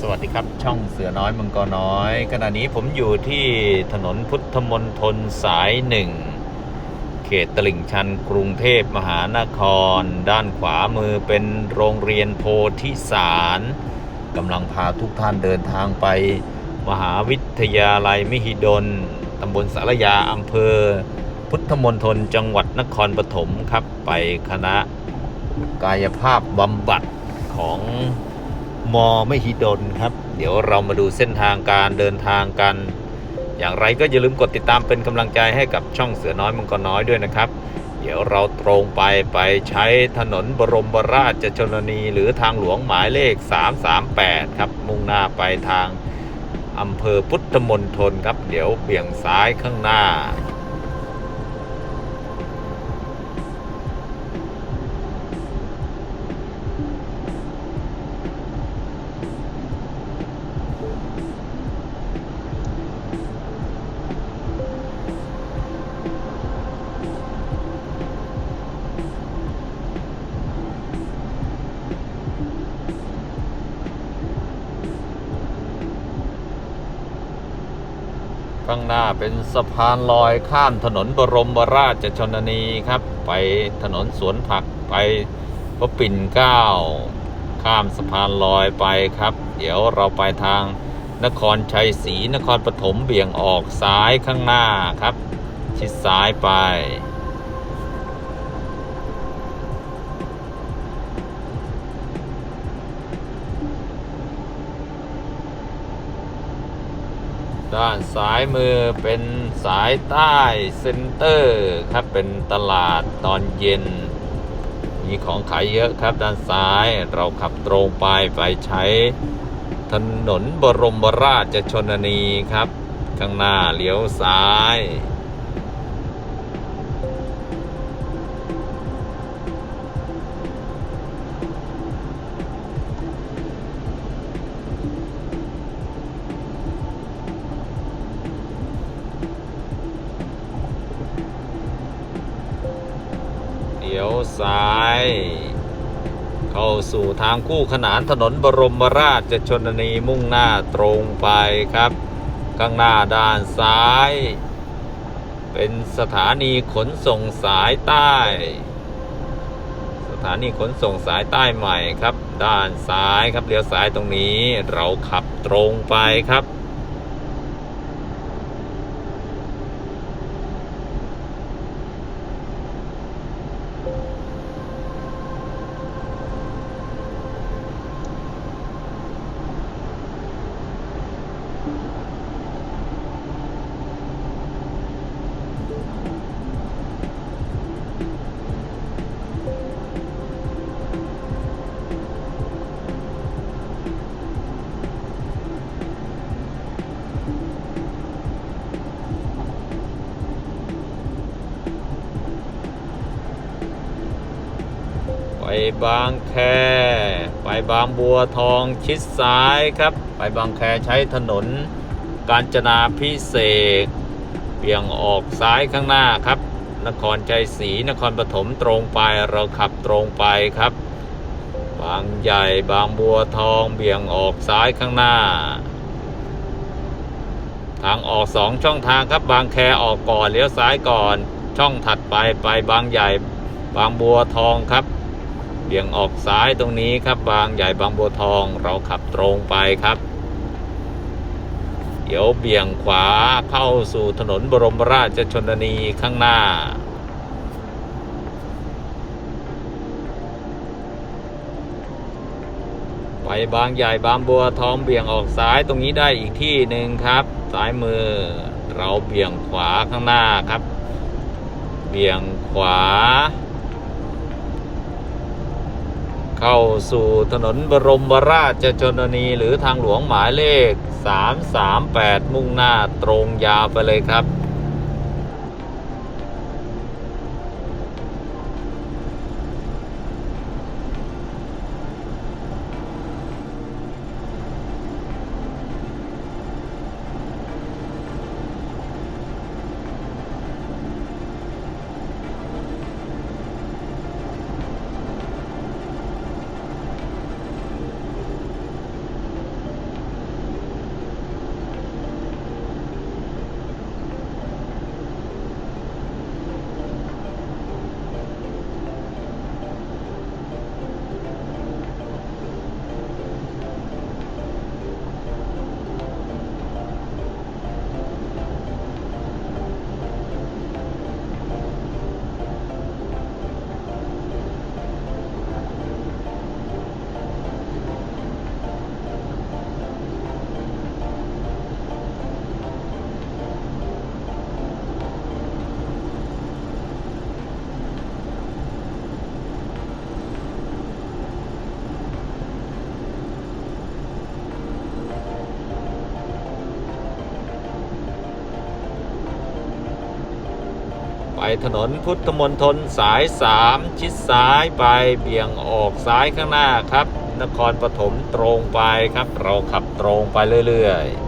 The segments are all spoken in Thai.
สวัสดีครับ ช่องเสือน้อยมังกรน้อย ขณะนี้ผมอยู่ที่ถนนพุทธมณฑลสายหนึ่งเขตตลิ่งชันกรุงเทพมหานคร ด้านขวามือเป็นโรงเรียนโพธิสารกำลังพาทุกท่านเดินทางไป มหาวิทยาลัยมิหิดลตำบลสารยาอำเภอ พุทธมณฑลจังหวัดนครปฐมครับไปคณะกายภาพบำบัดของ มอไม่ฮิดลครับ เดี๋ยวเรามาดูเส้นทางการเดินทางกัน อย่างไรก็อย่าลืมกดติดตามเป็นกำลังใจให้กับช่องเสือน้อยมังกรน้อยด้วยนะครับ เดี๋ยวเราตรงไปไปใช้ถนนบรมราชชนนีหรือทางหลวงหมายเลข 338 ครับ มุ่งหน้าไปทางอำเภอพุทธมณฑลครับ เดี๋ยวเบี่ยงซ้ายข้างหน้า ข้างหน้าเป็นสะพานลอยข้ามถนนบรมราชชนนีครับ ไปถนนสวนผักไปพระปิ่นเก้า ข้ามสะพานลอยไปครับ เดี๋ยวเราไปทางนครชัยศรีนครปฐมเบี่ยงออกซ้ายข้างหน้าครับ ชิดซ้ายไป ด้านซ้ายมือเป็นสายใต้เซ็นเตอร์ครับ เป็นตลาดตอนเย็น มีของขายเยอะครับด้านซ้ายเราขับตรงไปไปใช้ ถนนบรมราชชนนีครับ ข้างหน้าเลี้ยวซ้าย สู่ทางคู่ขนานถนนบรมราชชนนีมุ่งหน้าตรงไปครับ ข้างหน้าด้านซ้าย เป็นสถานีขนส่งสายใต้ สถานีขนส่งสายใต้ใหม่ครับ ด้านซ้ายครับเลี้ยวซ้ายตรงนี้เราขับตรงไปครับ บางแค ไปบางบัวทองชิดซ้ายครับ ไปบางแคใช้ถนน กาญจนาพิเศษเบี่ยงออกซ้ายข้างหน้าครับ นครชัยศรีนครปฐมตรงไปเราขับตรงไปครับ บางใหญ่บางบัวทองเบี่ยงออกซ้ายข้างหน้า ทางออกสองช่องทางครับบางแคออกก่อนเลี้ยวซ้ายก่อน ช่องถัดไปไปบางใหญ่บางบัวทองครับ เบี่ยงออกซ้ายตรงนี้ครับบางใหญ่บางบัวทองเราขับตรงไปครับเดี๋ยวเบี่ยงขวาเข้าสู่ถนนบรมราชชนนีข้างหน้า ไปบางใหญ่บางบัวทองเบี่ยงออกซ้ายตรงนี้ได้อีกที่หนึ่งครับซ้ายมือเราเบี่ยงขวาข้างหน้าครับ เบี่ยงขวา เข้าสู่ถนนบรมราชชนนีหรือทางหลวงหมายเลข 338 มุ่งหน้าตรงยาวไปเลยครับ ถนนพุทธมณฑลสายสามชิดซ้ายไปเบี่ยงออกซ้ายข้างหน้าครับ นครปฐมตรงไปครับ เราขับตรงไปเรื่อย ๆ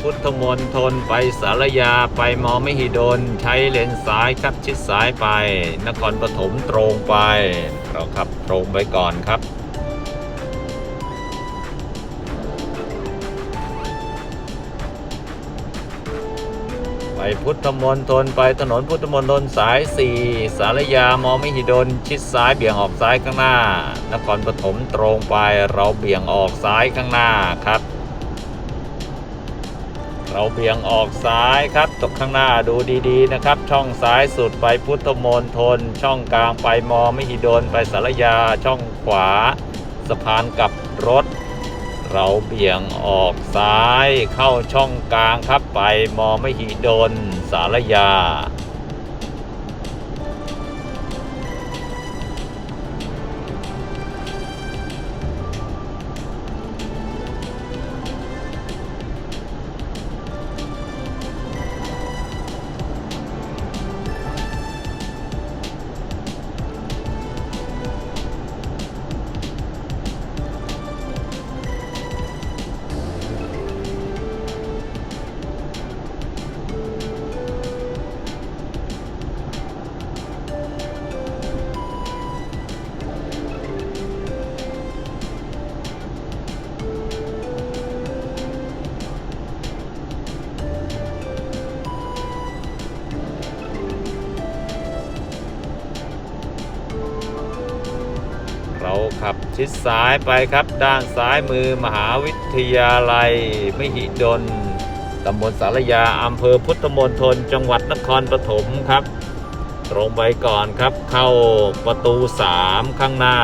พุทธมณฑลไปสารยาไปมอมหิดล ใช้เลนซ้ายครับชิดซ้ายไป นครปฐมตรงไป เราขับตรงไปก่อนครับไปพุทธมณฑลไปถนนพุทธมณฑลสาย 4 สารยามอมหิดล ชิดซ้ายเบี่ยงออกซ้ายข้างหน้า นครปฐมตรงไปเราเบี่ยงออกซ้ายข้างหน้าครับ เราเบี่ยงออกซ้ายครับตกข้างหน้าดูดีๆนะครับ ช่องซ้ายสุดไปพุทธมณฑลช่องกลางไปมอมหิดลไปสารยา ช่องขวา สะพานกับรถ เราเบี่ยงออกซ้ายเข้าช่องกลางครับไปมอมหิดลสารยา ชิดซ้ายไปครับ ด้านซ้ายมือมหาวิทยาลัยมหิดลตำบลสารยาอำเภอพุทธมณฑลจังหวัดนครปฐมครับ ตรงไปก่อนครับเข้าประตู 3 ข้างหน้า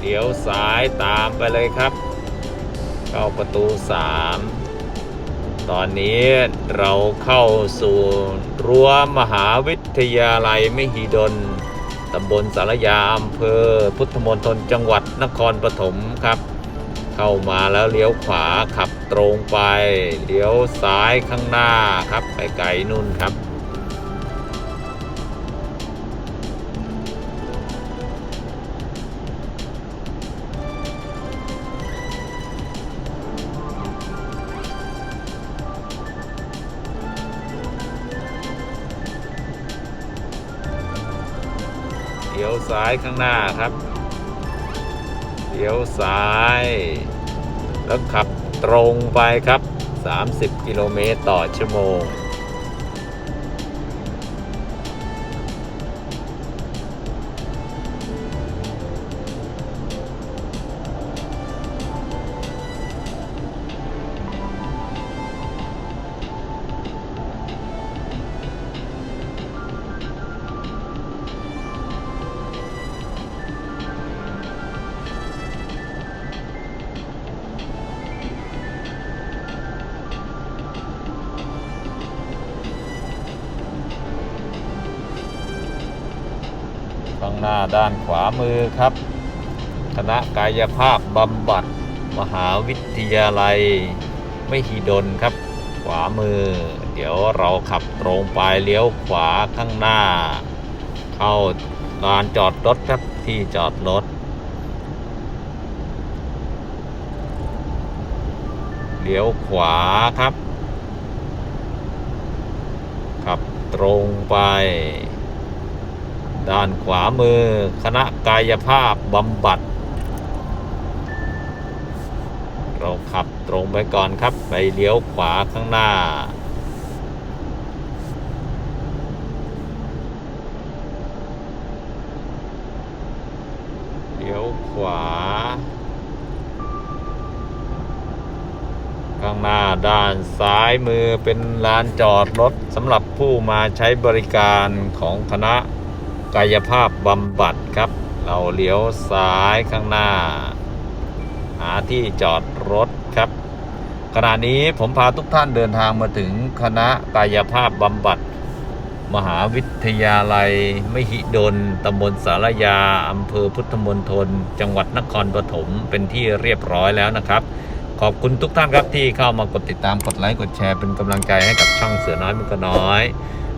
เดี๋ยวซ้ายตามไปเลยครับ เข้าประตู 3 ตอนนี้เราเข้าสู่รั้วมหาวิทยาลัยมหิดล ตำบลสารยาอำเภอพุทธมณฑลจังหวัดนครปฐมครับ เข้ามาแล้วเลี้ยวขวาขับตรงไป เลี้ยวซ้ายข้างหน้าครับไปไกลนู่นครับ ซ้ายข้างหน้าครับเลี้ยวซ้าย แล้วขับตรงไปครับ 30 กิโลเมตรต่อชั่วโมง หน้าด้านขวามือครับ คณะกายภาพบำบัด มหาวิทยาลัยไมหิดลครับ ขวามือ เดี๋ยวเราขับตรงไปเลี้ยวขวาข้างหน้า เข้าลานจอดรถครับที่จอดรถเลี้ยวขวาครับขับตรงไป ด้านขวามือคณะกายภาพบำบัด เราขับตรงไปก่อนครับไปเลี้ยวขวาข้างหน้า เลี้ยวขวา ข้างหน้าด้านซ้ายมือเป็นลานจอดรถสำหรับผู้มาใช้บริการของคณะ กายภาพบำบัดครับ เราเลี้ยวซ้ายข้างหน้า หาที่จอดรถครับ ขณะนี้ผมพาทุกท่านเดินทางมาถึงคณะกายภาพบำบัด มหาวิทยาลัย มหิดลตำบลสารยาอำเภอพุทธมณฑลจังหวัดนครปฐมเป็นที่เรียบร้อยแล้วนะครับขอบคุณทุกท่านครับที่เข้ามากดติดตามกดไลค์กดแชร์เป็นกำลังใจให้กับช่องเสือน้อยมันก็น้อย